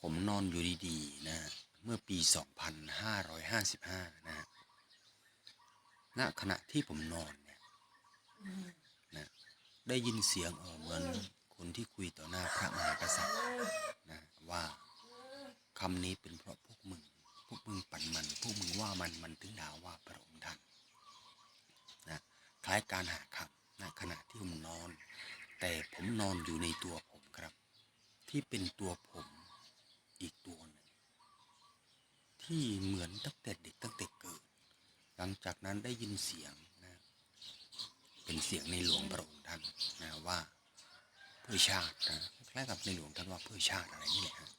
ผมนอนอยู่ดีๆนะ เมื่อปี 2555 นะณขณะที่ผมนอนเนี่ยนะได้ยินเสียงเออเหมือนคนที่คุยต่อหน้าพระมหากษัตริย์นะว่าคำนี้เป็นเพราะพวกมึง พวกมึงปั่นมัน พวกมึงว่ามันมันถึงด่าว่าพระองค์ท่านนะคล้ายการหาคำณขณะที่ผมนอน แต่ผมนอนอยู่ในตัวผมครับ ที่เป็นตัวผม อีกตัวหนึ่งที่เหมือนตั้งแต่เด็กตั้งแต่เกิด หลังจากนั้นได้ยินเสียงนะเป็นเสียงในหลวงพระองค์ท่านนะว่าเพื่อชาตินะคล้ายกับในหลวงท่านว่าเพื่อชาติอะไรนี่แหละฮะ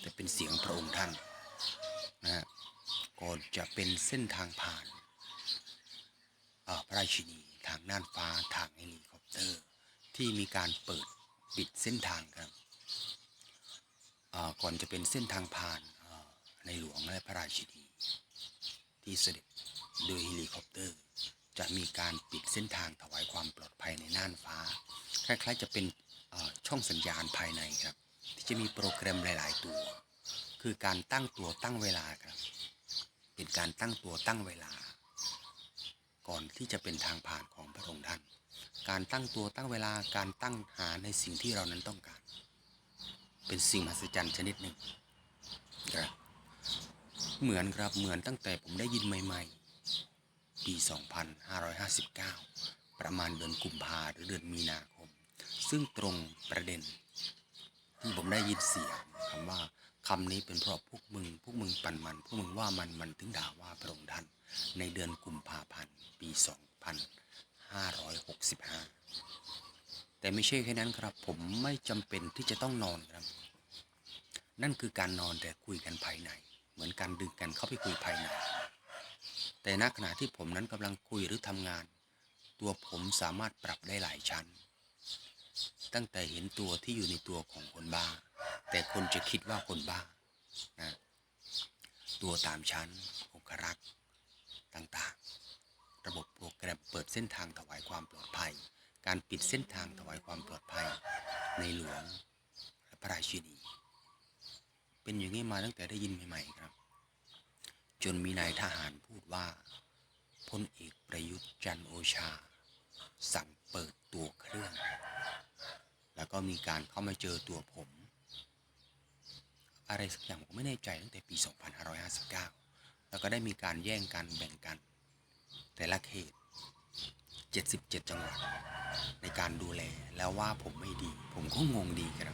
แต่เป็นเสียงพระองค์ท่านนะฮะก่อนจะเป็นเส้นทางผ่านอ่อพระราชินีทางน่านฟ้าทางเฮลิคอปเตอร์ ที่มีการเปิดปิดเส้นทางครับ ก่อนจะเป็นเส้นทางผ่านในหลวงและพระราชินีที่เสด็จโดยเฮลิคอปเตอร์ จะมีการปิดเส้นทางถวายความปลอดภัยในน่านฟ้า คล้ายๆจะเป็นช่องสัญญาณภายในครับ ที่จะมีโปรแกรมหลาย ๆ ตัว คือการตั้งตัวตั้งเวลาครับ เป็นการตั้งตัวตั้งเวลา ก่อนที่จะเป็นทางผ่านของพระองค์ท่าน การตั้งตัวตั้งเวลาการตั้งหาในสิ่งที่เรานั้นต้องการ เป็นสิ่งมหัศจรรย์ชนิดหนึ่งครับเหมือนครับเหมือนตั้งแต่ผมได้ยินใหม่ ๆ ปี 2559 ประมาณเดือนกุมภาหรือเดือนมีนาคม ซึ่งตรงประเด็น ที่ผมได้ยินเสียงคำว่าคำนี้เป็นเพราะพวกมึง พวกมึงปั่นมัน พวกมึงว่ามันมันถึงด่าว่าพระองค์ท่านในเดือนกุมภาพันธ์ปี 2565 แต่ไม่ใช่แค่นั้นครับ ผมไม่จำเป็นที่จะต้องนอนครับ นั่นคือการนอนแต่คุยกันภายใน เหมือนการดึงกันเข้าไปคุยภายใน แต่ณขณะที่ผมนั้นกำลังคุยหรือทำงาน ตัวผมสามารถปรับได้หลายชั้น ตั้งแต่เห็นตัวที่อยู่ในตัวของคนบ้า แต่คนจะคิดว่าคนบ้านะตัวตามชั้นองครักษ์ต่างๆ ระบบโปรแกรมเปิดเส้นทางถวายความปลอดภัย การปิดเส้นทางถวายความปลอดภัยในหลวงและพระราชินี เป็นอย่างนี้มาตั้งแต่ได้ยินใหม่ๆครับ จนมีนายทหารพูดว่าพลเอกประยุทธ์จันโอชา สั่งเปิดตัวเครื่อง แล้วก็มีการเข้ามาเจอตัวผม อะไรสักอย่างผมไม่แน่ใจตั้งแต่ปี 2559 แล้วก็ได้มีการแย่งกันแบ่งกัน แต่ละเขต 77 จังหวัดในการดูแลแล้วว่าผมไม่ดี ผมก็งงดีครับ